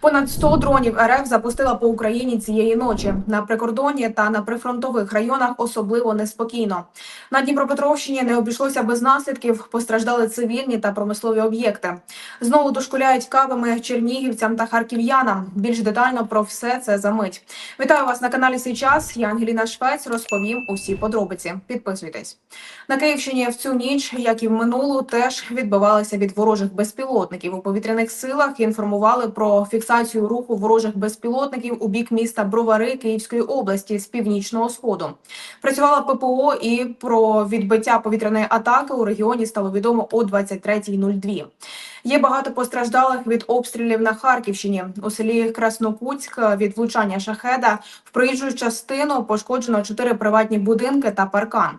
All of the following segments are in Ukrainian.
Понад 100 дронів РФ запустила по Україні цієї ночі. На прикордонні та на прифронтових районах особливо неспокійно. На Дніпропетровщині не обійшлося без наслідків. Постраждали цивільні та промислові об'єкти. Знову дошкуляють кавами чернігівцям та харків'янам. Більш детально про все це за мить. Вітаю вас на каналі «Сей час. Я Ангеліна Швець. Розповім усі подробиці. Підписуйтесь. На Київщині в цю ніч, як і в минулу, теж відбивалися від ворожих безпілотників. У повітряних силах інформували про фіксацію руху ворожих безпілотників у бік міста Бровари Київської області з північного сходу. Працювала ППО і про відбиття повітряної атаки у регіоні стало відомо о 23.02. Є багато постраждалих від обстрілів на Харківщині. У селі Краснокутськ від влучання шахеда в проїжджу частину пошкоджено чотири приватні будинки та паркан.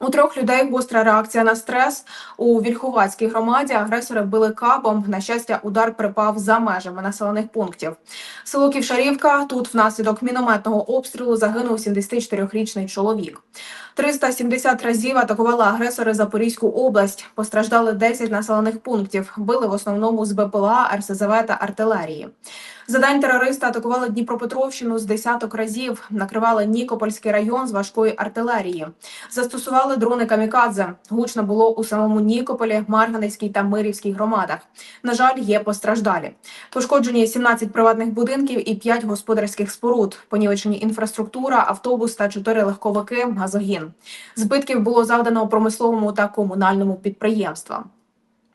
У трьох людей гостра реакція на стрес. У Вільховацькій громаді агресори били кабом. На щастя, удар припав за межами населених пунктів. Село Ківшарівка. Тут внаслідок мінометного обстрілу загинув 74-річний чоловік. 370 разів атакували агресори Запорізьку область. Постраждали 10 населених пунктів. Били в основному з БПЛА, РСЗВ та артилерії. За день терористи атакували Дніпропетровщину з десяток разів. Накривали Нікопольський район з важкої артилерії. Застосували дрони камікадзе. Гучно було у самому Нікополі, Марганецькій та Мирівській громадах. На жаль, є постраждалі. Пошкоджені 17 приватних будинків і 5 господарських споруд. Понівечені інфраструктура, автобус та 4 легковики, газогін. Збитків було завдано промисловому та комунальному підприємствам.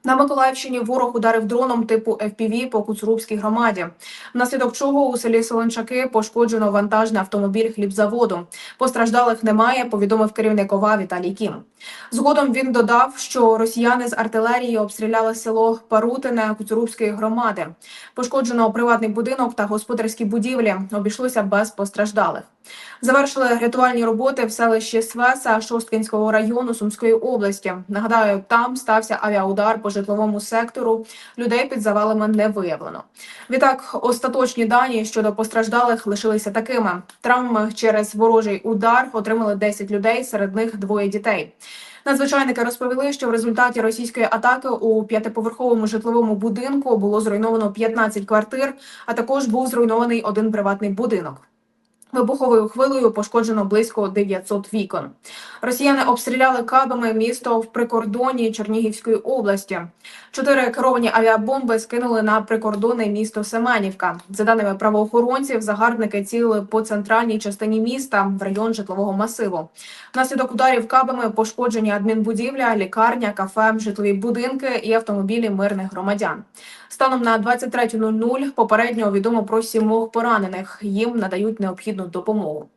На Миколаївщині ворог ударив дроном типу FPV по Куцурубській громаді, внаслідок чого у селі Солончаки пошкоджено вантажний автомобіль хлібзаводу. Постраждалих немає, повідомив керівник ОВА Віталій Кім. Згодом він додав, що росіяни з артилерії обстріляли село Парутине Куцурубської громади. Пошкоджено приватний будинок та господарські будівлі. Обійшлося без постраждалих. Завершили рятувальні роботи в селищі Свеса Шосткинського району Сумської області. Нагадаю, там стався авіаудар по житловому сектору. Людей під завалами не виявлено. Відтак, остаточні дані щодо постраждалих лишилися такими: травми через ворожий удар отримали 10 людей, серед них двоє дітей. Надзвичайники розповіли, що в результаті російської атаки у п'ятиповерховому житловому будинку було зруйновано 15 квартир, а також був зруйнований один приватний будинок. Вибуховою хвилею пошкоджено близько 900 вікон. Росіяни обстріляли кабами місто в прикордоні Чернігівської області. Чотири керовані авіабомби скинули на прикордонне місто Семенівка. За даними правоохоронців, загарбники цілили по центральній частині міста в район житлового масиву. Внаслідок ударів кабами пошкоджені адмінбудівля, лікарня, кафе, житлові будинки і автомобілі мирних громадян. Станом на 23.00 попередньо відомо про сімох поранених. Їм надають необхідну допомогу.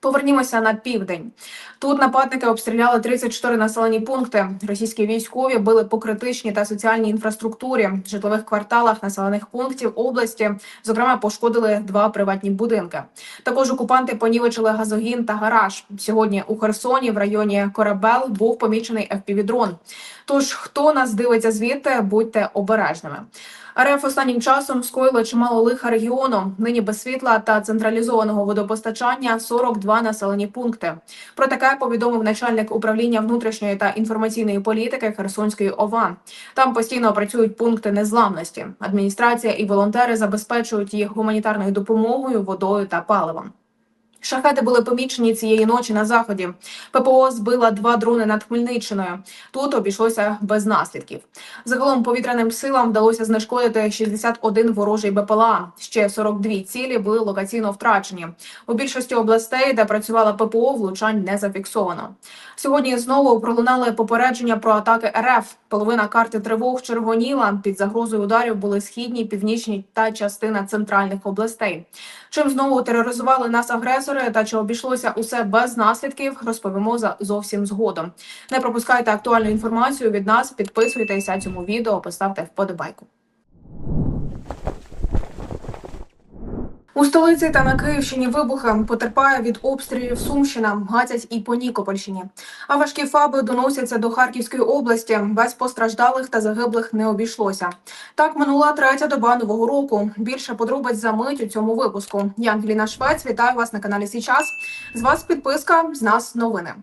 Повернімося на південь. Тут нападники обстріляли 34 населені пункти. Російські військові били по критичній та соціальній інфраструктурі, житлових кварталах населених пунктів області. Зокрема, пошкодили два приватні будинки. Також окупанти понівечили газогін та гараж. Сьогодні у Херсоні, в районі Корабел, був помічений FPV-дрон. Тож, хто нас дивиться звідти, будьте обережними. РФ останнім часом скоїла чимало лиха регіону. Нині без світла та централізованого водопостачання 42 населені пункти. Про таке повідомив начальник управління внутрішньої та інформаційної політики Херсонської ОВА. Там постійно працюють пункти незламності. Адміністрація і волонтери забезпечують їх гуманітарною допомогою, водою та паливом. Шахеди були помічені цієї ночі на заході. ППО збила два дрони над Хмельниччиною. Тут обійшлося без наслідків. Загалом повітряним силам вдалося знешкодити 61 ворожий БПЛА. Ще 42 цілі були локаційно втрачені. У більшості областей, де працювала ППО, влучань не зафіксовано. Сьогодні знову пролунали попередження про атаки РФ. Половина карти тривог червоніла. Під загрозою ударів були східні, північні та частина центральних областей. Чим знову тероризували нас агресори та чи обійшлося усе без наслідків, розповімо за зовсім згодом. Не пропускайте актуальну інформацію від нас. Підписуйтеся цьому відео, поставте вподобайку. У столиці та на Київщині вибухи потерпає від обстрілів Сумщина, гатять і по Нікопольщині. А важкі фаби доносяться до Харківської області. Без постраждалих та загиблих не обійшлося. Так минула третя доба нового року. Більше подробиць за мить у цьому випуску. Я Ангеліна Швець. Вітаю вас на каналі Січас. З вас підписка, з нас новини.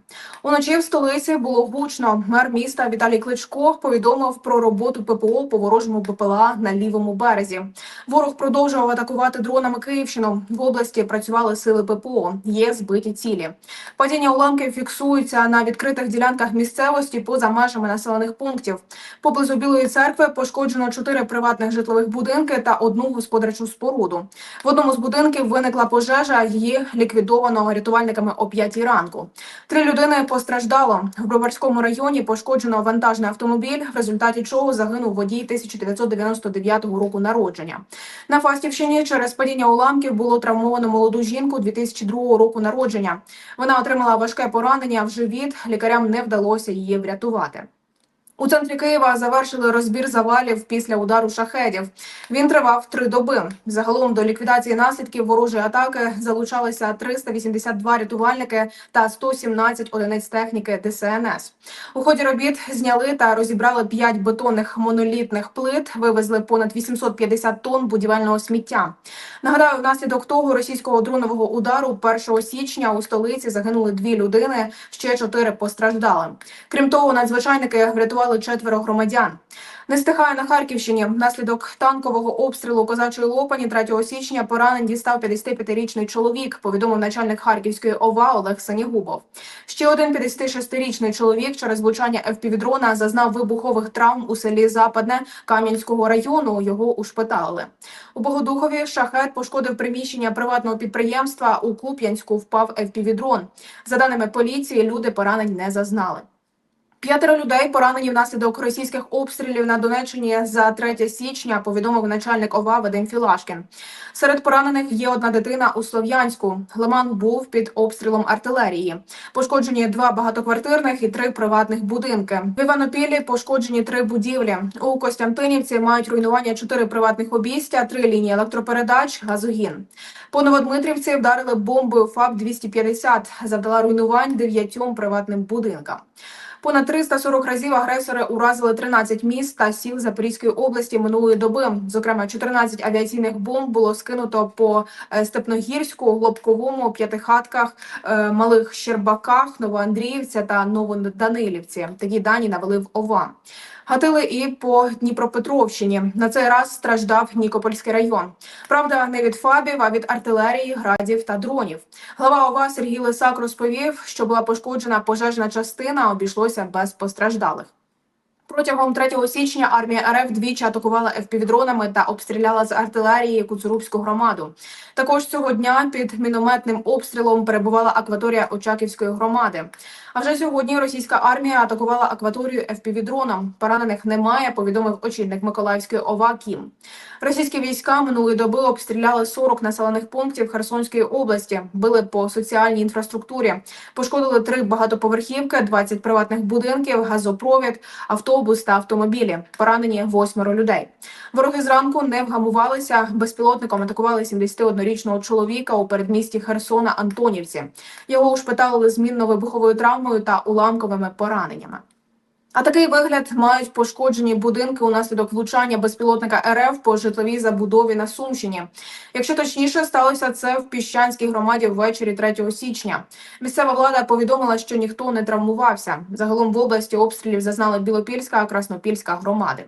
Уночі в столиці було гучно. Мер міста Віталій Кличко повідомив про роботу ППО по ворожому БПЛА на лівому березі. Ворог продовжував атакувати дронами Київщину. В області працювали сили ППО. Є збиті цілі. Падіння уламків фіксуються на відкритих ділянках місцевості поза межами населених пунктів. Поблизу Білої церкви пошкоджено чотири приватних житлових будинки та одну господарчу споруду. В одному з будинків виникла пожежа. Її ліквідовано рятувальниками о 5 ранку. Три людини постраждало. В Броварському районі пошкоджено вантажний автомобіль, в результаті чого загинув водій 1999 року народження. На Фастівщині через падіння уламків було травмовано молоду жінку 2002 року народження. Вона отримала важке поранення в живіт. Лікарям не вдалося її врятувати. У центрі Києва завершили розбір завалів після удару шахедів. Він тривав три доби. Загалом до ліквідації наслідків ворожої атаки залучалися 382 рятувальники та 117 одиниць техніки ДСНС. У ході робіт зняли та розібрали 5 бетонних монолітних плит, вивезли понад 850 тонн будівельного сміття. Нагадаю, внаслідок того російського дронового удару 1 січня у столиці загинули дві людини, ще чотири постраждали. Крім того, надзвичайники врятували четверо громадян. Не стихає на Харківщині. Внаслідок танкового обстрілу козачої лопані 3 січня поранень дістав 55-річний чоловік. Повідомив начальник Харківської ОВА Олег Санігубов. Ще один 56-річний чоловік через влучання ФПВ-дрона зазнав вибухових травм у селі Западне Кам'янського району. Його ушпиталили. У Богодухові шахет пошкодив приміщення приватного підприємства. У Куп'янську впав ФПВ-дрон. За даними поліції, люди поранень не зазнали. П'ятеро людей поранені внаслідок російських обстрілів на Донеччині за 3 січня. Повідомив начальник ОВА Вадим Філашкін. Серед поранених є одна дитина у Слов'янську. Лиман був під обстрілом артилерії. Пошкоджені два багатоквартирних і три приватних будинки. В Іванопіллі пошкоджені три будівлі. У Костянтинівці мають руйнування чотири приватних обійстя, три лінії електропередач, газогін. По Новодмитрівці вдарили бомбою ФАБ 250 завдала руйнувань дев'ятьом приватним будинкам. Понад 340 разів агресори уразили 13 міст та сіл Запорізької області минулої доби. Зокрема, 14 авіаційних бомб було скинуто по е, Степногірську, Глобковому, П'ятихатках, е, Малих Щербаках, Новоандріївця та Новоданилівці. Такі дані навели в ОВА. Гатили і по Дніпропетровщині. На цей раз страждав Нікопольський район. Правда, не від фабів, а від артилерії, градів та дронів. Глава ОВА Сергій Лисак розповів, що була пошкоджена пожежна частина, обійшлося без постраждалих. Протягом 3 січня армія РФ двічі атакувала ФПВ-дронами та обстріляла з артилерії Куцурубську громаду. Також цього дня під мінометним обстрілом перебувала акваторія Очаківської громади. А вже сьогодні російська армія атакувала акваторію ФПВ-дроном. Поранених немає, повідомив очільник Миколаївської ОВА Кім. Російські війська минулої доби обстріляли 40 населених пунктів Херсонської області, били по соціальній інфраструктурі, пошкодили три багатоповерхівки, 20 приватних будинків, газопровід, автобус та автомобілі. Поранені восьмеро людей. Вороги зранку не вгамувалися. Безпілотником атакували 71-річного чоловіка у передмісті Херсона Антонівці. Його ушпиталили з мінно-вибуховою травмою та уламковими пораненнями. А такий вигляд мають пошкоджені будинки унаслідок влучання безпілотника РФ по житловій забудові на Сумщині. Якщо точніше, сталося це в піщанській громаді ввечері 3 січня. Місцева влада повідомила, що ніхто не травмувався. Загалом в області обстрілів зазнали Білопільська, Краснопільська громади.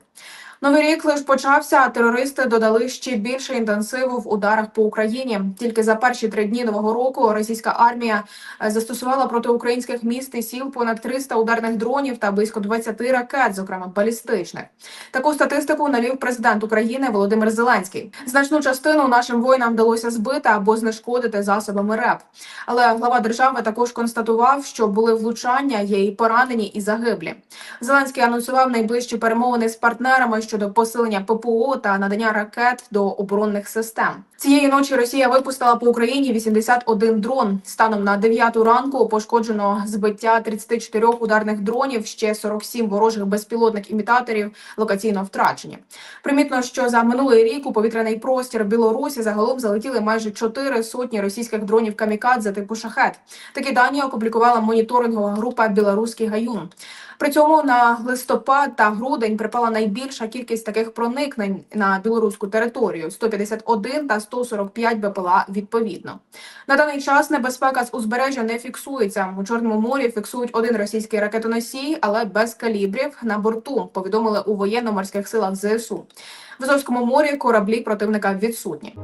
Новий рік лише почався, а терористи додали ще більше інтенсиву в ударах по Україні. Тільки за перші три дні нового року російська армія е, застосувала проти українських міст і сіл понад 300 ударних дронів та близько 20 ракет, зокрема балістичних. Таку статистику навів президент України Володимир Зеленський. Значну частину нашим воїнам вдалося збити або знешкодити засобами РЕП. Але глава держави також констатував, що були влучання, є і поранені, і загиблі. Зеленський анонсував найближчі перемовини з партнерами щодо щодо посилення ППО та надання ракет до оборонних систем. Цієї ночі Росія випустила по Україні 81 дрон. Станом на 9 ранку пошкоджено збиття 34 ударних дронів, ще 47 ворожих безпілотних імітаторів локаційно втрачені. Примітно, що за минулий рік у повітряний простір Білорусі загалом залетіли майже 4 сотні російських дронів камікадзе типу шахет. Такі дані опублікувала моніторингова група Білоруський гаюн. При цьому на листопад та грудень припала найбільша кількість таких проникнень на білоруську територію 151 та 145 БПЛА відповідно. На даний час небезпека з узбережжя не фіксується. У Чорному морі фіксують один російський ракетоносій, але без калібрів на борту. Повідомили у воєнно-морських силах ЗСУ. В Азовському морі кораблі противника відсутні.